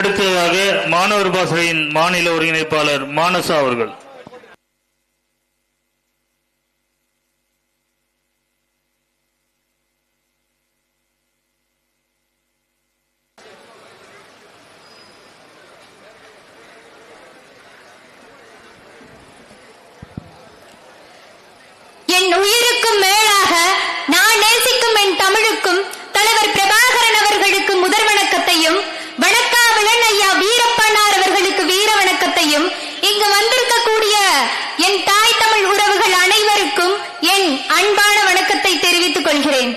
அடுத்ததாக மாணவர் பாசறையின் மாநில ஒருங்கிணைப்பாளர் மானசா அவர்கள். அன்பான வணக்கத்தை தெரிவித்துக் கொள்கிறேன்.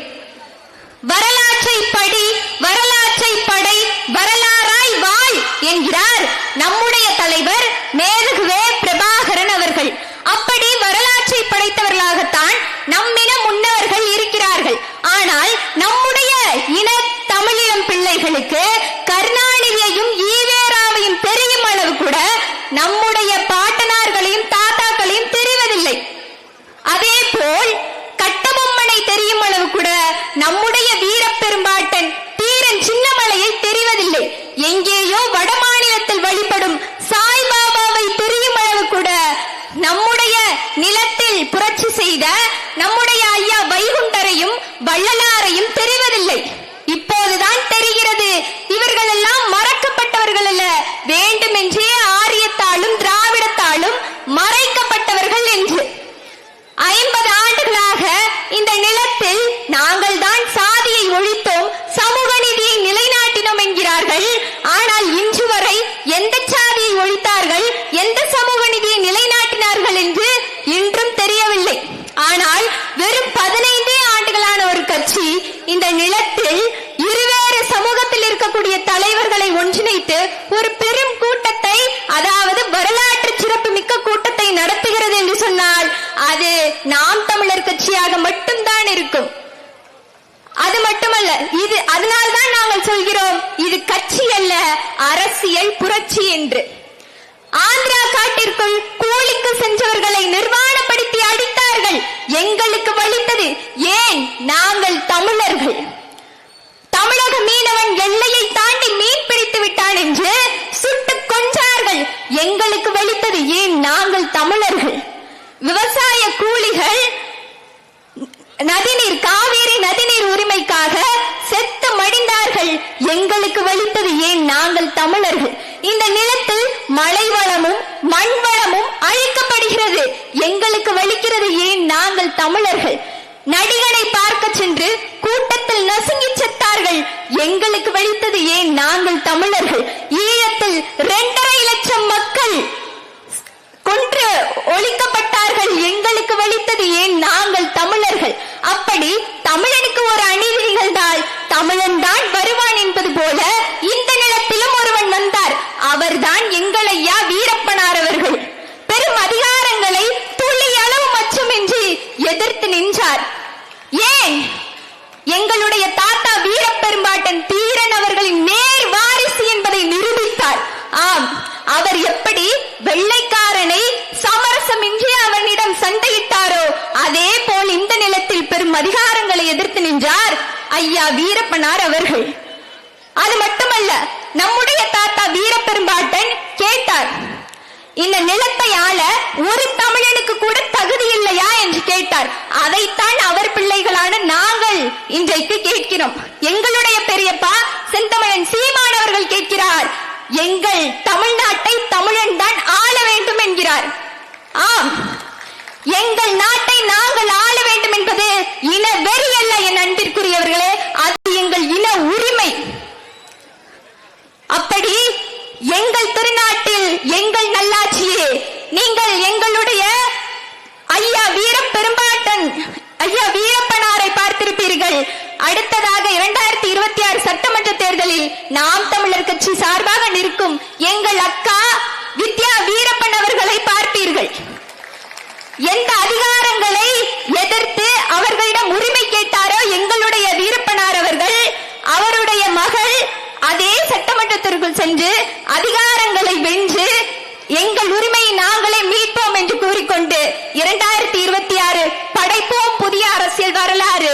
வரலாற்றை படி வரலாற்றை படை வரலாறாய் வாழ் என்கிறார் நம்முடைய தலைவர் மேதகுவே பிரபாகரன் அவர்கள் அப்படி வரலாற்றை படைத்தவர்களாகத்தான் நம்மிடம் முன்னவர்கள் இருக்கிறார்கள் ஆனால் நம்முடைய இன தமிழினம் பிள்ளைகளுக்கு கருணாநிதியையும் ஈவேராவையும் தெரியும் அளவு கூட நம்முடைய பாட்டனார்களையும் தாத்தாக்களையும் தெரிவதில்லை அதே போல் கட்டபொம்மனை தெரியும் அளவு கூட நம்முடைய வீரப்பெரும்பாட்டன் தீரன் சின்னமலையை தெரிவதில்லை எங்கேயோ வடமாநிலத்தில் வழிபடும் சாய்பாபாவை தெரியும் அளவு கூட நம்முடைய நிலத்தில் புரட்சி செய்த அது நாம் தமிழர் கட்சியாக மட்டும்தான் இருக்கும். அது மட்டுமல்ல இது அதனால்தான் நாங்கள் சொல்கிறோம் இது கட்சி அல்ல அரசியல் புரட்சி என்று. ஆந்திரா காட்டிற்குள் கூலிக்கு சென்றவர்களை நிர்வாணப்படுத்தி அடித்தார்கள். எங்களுக்கு வலித்தது. ஏன்? நாங்கள் தமிழர்கள். தமிழக மீனவன் எல்லையை தாண்டி மீன் பிடித்து விட்டான் என்று சுட்டு கொன்றார்கள். எங்களுக்கு வலித்தது. ஏன்? நாங்கள் தமிழர்கள். விவசாய நதிநீர் காவேரி நதிநீர் உரிமைக்காக செத்து மடிந்தார்கள். எங்களுக்கு வலித்தது ஏன் நாங்கள் தமிழர்கள்? இந்த நிலத்தில் மழை வளமும் மண் வளமும் அழிக்கப்படுகிறது. எங்களுக்கு வலிக்கிறது ஏன் நாங்கள் தமிழர்கள்? நடிகனை பார்க்க சென்று கூட்டத்தில் நசுங்கி செத்தார்கள். எங்களுக்கு வலித்தது ஏன் நாங்கள் தமிழர்கள்? ஈழத்தில் இரண்டரை லட்சம் மக்கள் கொன்று ஒழிக்கப்பட்டார்கள். எங்களுக்கு வழி ஏன் நாங்கள் தமிழர்கள் அப்படி தமிழனுக்கு ஒரு அநீதி நிகழ்ந்தால் தமிழன் தான் வருவான் என்பது போல இந்த நிலத்திலும் ஒருவன் வந்தார் அவர்தான் எங்கள் ஐயா வீரப்பனார் அவர்கள். பெரும் அதிகாரங்களை துளி அளவு மட்டுமின்றி எதிர்த்து நின்றார். ஏன்? எங்களுடைய தாத்தா வீரப்பெரும்பாட்டன் தீரன் அவர்களின் நேர் வாரிசு என்பதை நிரூபித்தார். ஆம் அவர் எப்படி வெள்ளைக்காரனை சமரசமின்றி அவனிடம் சண்டையிட்டாரோ அதே போல் இந்த நிலத்தில் பெரும் அதிகாரங்களை எதிர்த்து நின்றார் ஐயா வீரப்பனார் அவர்கள். அது மட்டுமல்ல நம்முடைய வீரப்பெரும்பாட்டன் கேட்டார். இந்த நிலத்தை ஆள ஒரு தமிழனுக்கு கூட தகுதி இல்லையா என்று கேட்டார். அதைத்தான் அவர் பிள்ளைகளான நாங்கள் இன்றைக்கு கேட்கிறோம். எங்களுடைய பெரியப்பா செந்தமிழன் சீமான் அவர்கள் கேட்கிறார். எங்கள் தமிழ்நாட்டை தமிழன் தான் ஆள வேண்டும் என்கிறார் ஆம் எங்கள் நாட்டை நாங்கள் ஆள வேண்டும் என்பது இன வெறி அல்ல என் அன்பிற்குரியவர்களே அது எங்கள் இன உரிமை அப்படி எங்கள் திருநாட்டில் எங்கள் நல்லாட்சியே நீங்கள் எங்களுடைய ஐயா வீர பெரும்பாட்டன் ஐயா வீரப்பனாரை பார்த்திருப்பீர்கள். அடுத்ததாக இரண்டாயிரத்தி இருபத்தி ஆறு சட்டமன்ற தேர்தலில் நாம் தமிழர் கட்சி சார்பாக நிற்கும் எங்கள் அக்கா வித்யா வீரப்பன் அவர்களை பார்ப்பீர்கள். எந்த அதிகாரங்களை எதிர்த்து அவர்களிடம் உரிமை கேட்டாரோ எங்களுடைய வீரப்பனார் அவர்கள் அவருடைய மகள் அதே சட்டமன்றத்திற்குள் சென்று அதிகாரங்களை வென்று எங்கள் உரிமையை நாங்களே மீட்போம் என்று கூறிக்கொண்டு இரண்டாயிரத்தி இருபத்தி ஆறு படைப்போம் புதிய அரசியல் வரலாறு